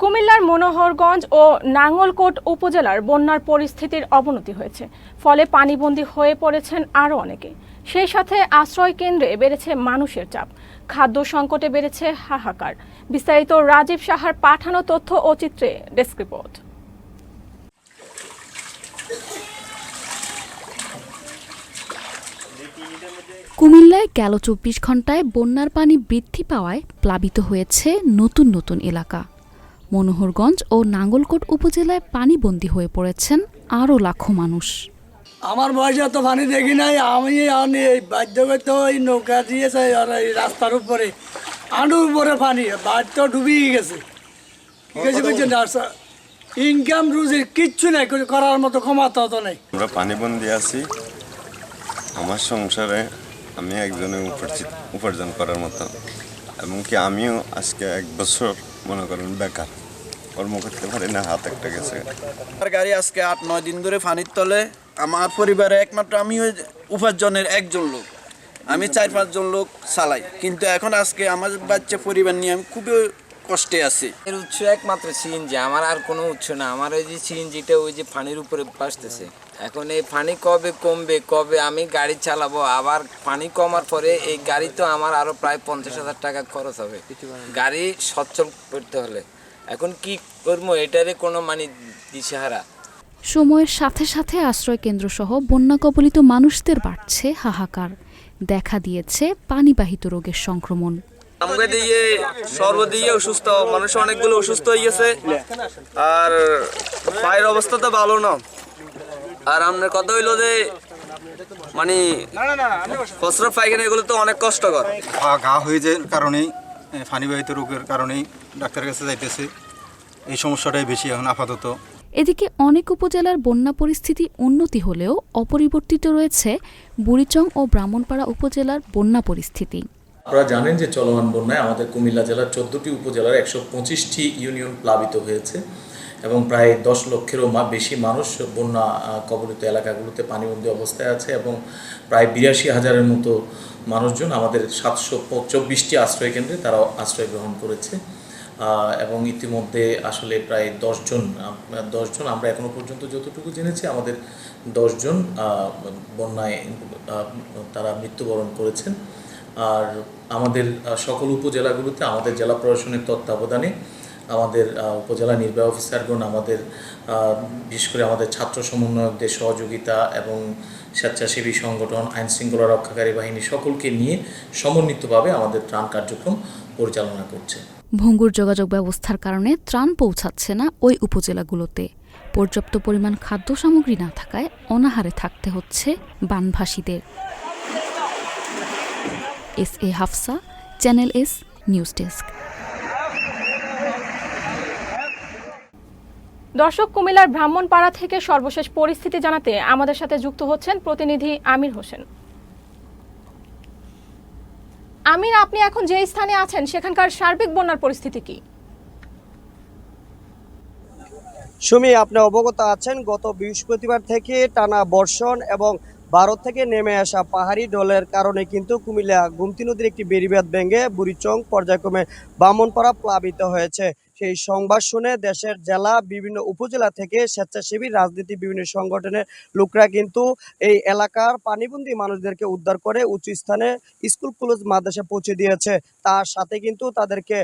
কুমিল্লার মনোহরগঞ্জ ও নাঙ্গলকোট উপজেলার বন্যার পরিস্থিতির অবনতি হয়েছে। ফলে পানিবন্দী হয়ে পড়েছেন আরও অনেকে। সেই সাথে আশ্রয় কেন্দ্রে বেড়েছে মানুষের চাপ। খাদ্য সংকটে বেড়েছে হাহাকার। বিস্তারিত রাজীব সাহার পাঠানো তথ্য ও চিত্রে ডেস্ক রিপোর্ট। কুমিল্লায় গেল চব্বিশ ঘন্টায় বন্যার পানি বৃদ্ধি পাওয়ায় প্লাবিত হয়েছে নতুন নতুন এলাকা। মনোহরগঞ্জ ও নাঙ্গলকোট উপজেলায় পানিবন্দী হয়ে পড়েছেন আরও লাখো মানুষ। আমার বয়সে তো পানি দেখি নাই আমি আমি এই বাধ্য করতে ওই নৌকা দিয়েছে আর এই রাস্তার উপরে আনুর উপরে পানি বাড়ি তো ডুবিয়ে গেছে। ঠিক আছে বুঝছেন ইনকাম রুজির কিচ্ছু নাই করার মতো ক্ষমতা তো নেই। আমরা পানিবন্দি আছি। আমার সংসারে আমি একজনে উপার্জিত উপার্জন করার মতো। এমনকি আমিও আজকে এক বছর মনে করেন বেকার। কর্ম করতে পারি না হাত একটা গেছে আমার আজকে আট, নয় দিন ধরে পানির তলে। আমার পরিবারে একমাত্র আমি ওই উপার্জনের একজন লোক। আমি চার, পাঁচজন লোক চালাই। কিন্তু এখন আজকে আমার বাচ্চা পরিবার নিয়ে আমি খুবই কষ্টে আছি। এর উৎস একমাত্র সিএনজি, আমার আর কোনো উৎস না। আমার ওই যে সিএনজিটা ওই যে পানির উপরে ভাসতেছে। এখন এই পানি কবে কমবে, কবে আমি গাড়ি চালাবো? আবার পানি কমার পরে এই গাড়ি তো আমার আরও প্রায় পঞ্চাশ হাজার টাকা খরচ হবে। গাড়ি সচ্ছল করতে হলে। এখন কি করব? এটারে কোনো মানে দিশেহারা। সময়ের সাথে সাথে আশ্রয় কেন্দ্রসহ বন্যা কবলিত মানুষদের বাড়ছে হাহাকার। দেখা দিয়েছে পানিবাহিত রোগের সংক্রমণ। আমাকে দিয়ে সর্বদিকে অসুস্থ মানুষ অনেকগুলো অসুস্থ হয়ে গেছে। আর পায়ের অবস্থা তো ভালো না। আর আপনার কথা হইল যে মানে প্রস্রাব পায়খানা এগুলো তো অনেক কষ্টকর। ঘা হয়ে যাওয়ার কারণেই এ, পানিবাহিত রোগের কারণেই ডাক্তারের কাছে যাইতেছে। এই সমস্যাটাই বেশি এখন আপাতত। এদিকে অনেক উপজেলার বন্যা পরিস্থিতি উন্নতি হলেও অপরিবর্তিত রয়েছে বুড়িচং ও ব্রাহ্মণপাড়া উপজেলার বন্যা পরিস্থিতি। আপনারা জানেন যে চলমান বন্যায় আমাদের কুমিল্লা জেলার চোদ্দোটি উপজেলার একশো পঁচিশটি ইউনিয়ন প্লাবিত হয়েছে এবং প্রায় দশ লক্ষেরও মা বেশি মানুষ বন্যা কবলিত এলাকাগুলোতে পানিবন্দী অবস্থায় আছে এবং প্রায় বিরাশি হাজারের মতো মানুষজন আমাদের সাতশো চব্বিশটি আশ্রয় কেন্দ্রে তারা আশ্রয় গ্রহণ করেছে। এবং ইতিমধ্যে আসলে প্রায় দশজন দশজন আমরা এখনও পর্যন্ত যতটুকু জেনেছি, আমাদের দশজন বন্যায় তারা মৃত্যুবরণ করেছেন। আর আমাদের সকল উপজেলাগুলোতে আমাদের জেলা প্রশাসনের তত্ত্বাবধানে আমাদের উপজেলা নির্বাহী অফিসারগণ, আমাদের বিশেষ করে আমাদের ছাত্র সমন্বয়কদের সহযোগিতা এবং স্বেচ্ছাসেবী সংগঠন, আইন শৃঙ্খলা রক্ষাকারী বাহিনী সকলকে নিয়ে সমন্বিতভাবে আমাদের ত্রাণ কার্যক্রম পরিচালনা করছে। ভঙ্গুর যোগাযোগ ব্যবস্থার কারণে ত্রাণ পৌঁছাচ্ছে না ওই উপজেলাগুলোতে। পর্যাপ্ত পরিমাণ খাদ্য সামগ্রী না থাকায় অনাহারে থাকতে হচ্ছে বানভাসীদের। S A Hafsa, channel S, news desk. দর্শক, কুমিল্লার ব্রাহ্মণপাড়া থেকে সর্বশেষ পরিস্থিতি জানাতে আমাদের সাথে যুক্ত হচ্ছেন প্রতিনিধি আমির হোসেন। আমির, আপনি এখন যে স্থানে আছেন, সেখানকার সার্বিক বন্যার পরিস্থিতি কি? সুমি, আপনি অবগত আছেন, গত বৃহস্পতিবার থেকে টানা বর্ষণ এবং ভারত থেকে নেমে আসা পাহাড়ি ডলের কারণে কিন্তু কুমিল্লা গুমতি নদীর একটি বেড়িবাঁধ ভেঙে বুড়িচং পর্যায়ক্রমে বামনপাড়া প্লাবিত হয়েছে। সেই সংবাদ শুনে দেশের জেলা, বিভিন্ন উপজেলা থেকে স্বেচ্ছাসেবী রাজনীতি, বিভিন্ন সংগঠনের লোকরা কিন্তু এই এলাকার পানিবন্দী মানুষদেরকে উদ্ধার করে উঁচু স্থানে স্কুল, কলেজ মাদ্রাসা পৌঁছে দিয়েছে। তার সাথে কিন্তু তাদেরকে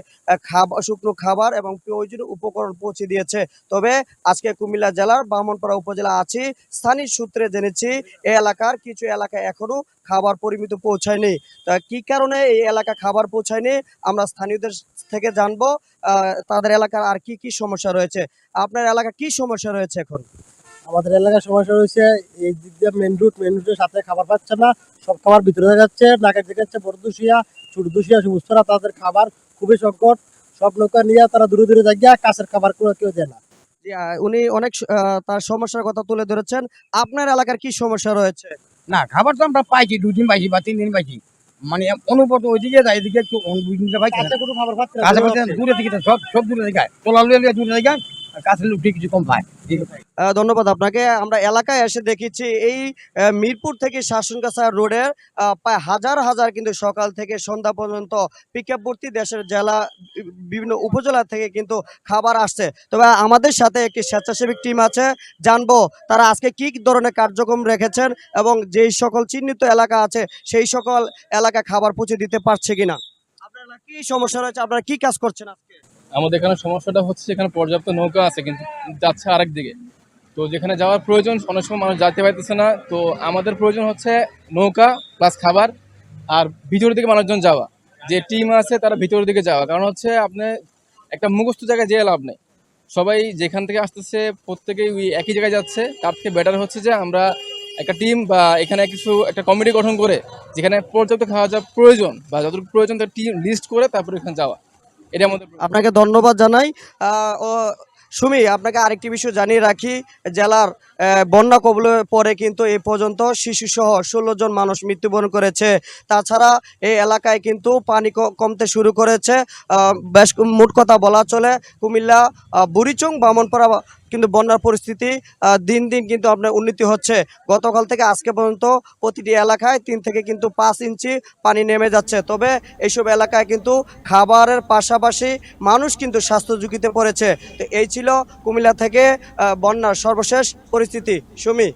খাবার শুকনো খাবার এবং প্রয়োজনীয় উপকরণ পৌঁছে দিয়েছে। তবে আজকে কুমিল্লা জেলার বামনপাড়া উপজেলা আছি। স্থানীয় সূত্রে জেনেছি, এ এলাকার কিছু এলাকা এখনও খাবার পরিমিত পৌঁছায়নি। তা কি কারণে এই এলাকা খাবার পৌঁছায়নি? আমরা স্থানীয়দের থেকে জানব তাদের এলাকার আর কি কি সমস্যা রয়েছে। আপনার এলাকা কি সমস্যা রয়েছে এখন? আমাদের এলাকার সমস্যা রয়েছে এই দিক দিয়ে মেন রুট মেন রুটের সাথে খাবার পাচ্ছে না সব খাবার ভিতরে যাচ্ছে নাকের দিকে যাচ্ছে বড় দুশিয়া ছোট দুশিয়া সুস্থরা তাদের খাবার খুবই সংকট সব নৌকা নিয়ে তারা দূরে দূরে জায়গা কাছের খাবার কোনো কেউ দেয় না। উনি অনেক তার সমস্যার কথা তুলে ধরেছেন। আপনার এলাকার কি সমস্যা রয়েছে? না খাবার তো আমরা পাইছি দুদিন পাইছি বা তিন দিন পাইছি। মানে অনুপত ওইদিকে যায় এদিকে একটু দূরে থেকে। সব সব দূরে জায়গায় তোলা লুয়ে দূরে জায়গায় আর কাছে কম পায়। ধন্যবাদ আপনাকে। আমরা এলাকায় এসে দেখেছি এই মিরপুর থেকে রোডের প্রায় হাজার হাজার কিন্তু সকাল থেকে সন্ধ্যা পর্যন্ত পিকআপবর্তী দেশের জেলা, বিভিন্ন উপজেলা থেকে কিন্তু খাবার আসছে। তবে আমাদের সাথে একটি স্বেচ্ছাসেবী টিম আছে, জানব তারা আজকে কি ধরনের কার্যক্রম রেখেছেন এবং যেই সকল চিহ্নিত এলাকা আছে, সেই সকল এলাকা খাবার পৌঁছে দিতে পারছে কিনা? আপনারা কি সমস্যা রয়েছে? আপনারা কি কাজ করছেন আজকে? আমাদের এখানে সমস্যাটা হচ্ছে এখানে পর্যাপ্ত নৌকা আছে, কিন্তু যাচ্ছে আরেক দিকে। তো যেখানে যাওয়ার প্রয়োজন, অনেক সময় মানুষ যেতে পারতেছে না। তো আমাদের প্রয়োজন হচ্ছে নৌকা প্লাস খাবার আর ভিতরের দিকে মানুষজন যাওয়া। যে টিম আছে তারা ভিতরের দিকে যাওয়া। কারণ হচ্ছে আপনি একটা মুখস্থ জায়গায় যেয়ে লাভ নেই। সবাই যেখান থেকে আসতেছে, প্রত্যেকেই ওই একই জায়গায় যাচ্ছে। তার থেকে বেটার হচ্ছে যে আমরা একটা টিম বা এখানে কিছু একটা কমিটি গঠন করে, যেখানে পর্যাপ্ত খাওয়া যা প্রয়োজন বা যতটুকু প্রয়োজন তার টিম লিস্ট করে তারপরে এখানে যাওয়া। এটা আপনাকে ধন্যবাদ জানাই। ও, সুমি, আপনাকে আরেকটি বিষয় জানিয়ে রাখি, জেলার বন্যা কবলের পরে কিন্তু এ পর্যন্ত শিশুসহ ষোলো জন মানুষ মৃত্যুবরণ করেছে। তাছাড়া এই এলাকায় কিন্তু পানি কমতে শুরু করেছে। বেশ মোট কথা বলা চলে, কুমিল্লা বুড়িচং, বামনপাড়া কিন্তু বন্যার পরিস্থিতি দিন দিন কিন্তু আপনার উন্নতি হচ্ছে। গতকাল থেকে আজকে পর্যন্ত প্রতিটি এলাকায় তিন থেকে কিন্তু পাঁচ ইঞ্চি পানি নেমে যাচ্ছে। তবে এইসব এলাকায় কিন্তু খাবারের পাশাপাশি মানুষ কিন্তু স্বাস্থ্য ঝুঁকিতে পড়েছে। তো এই ছিল কুমিল্লা থেকে বন্যার সর্বশেষ পরিস্থিতি। সুমি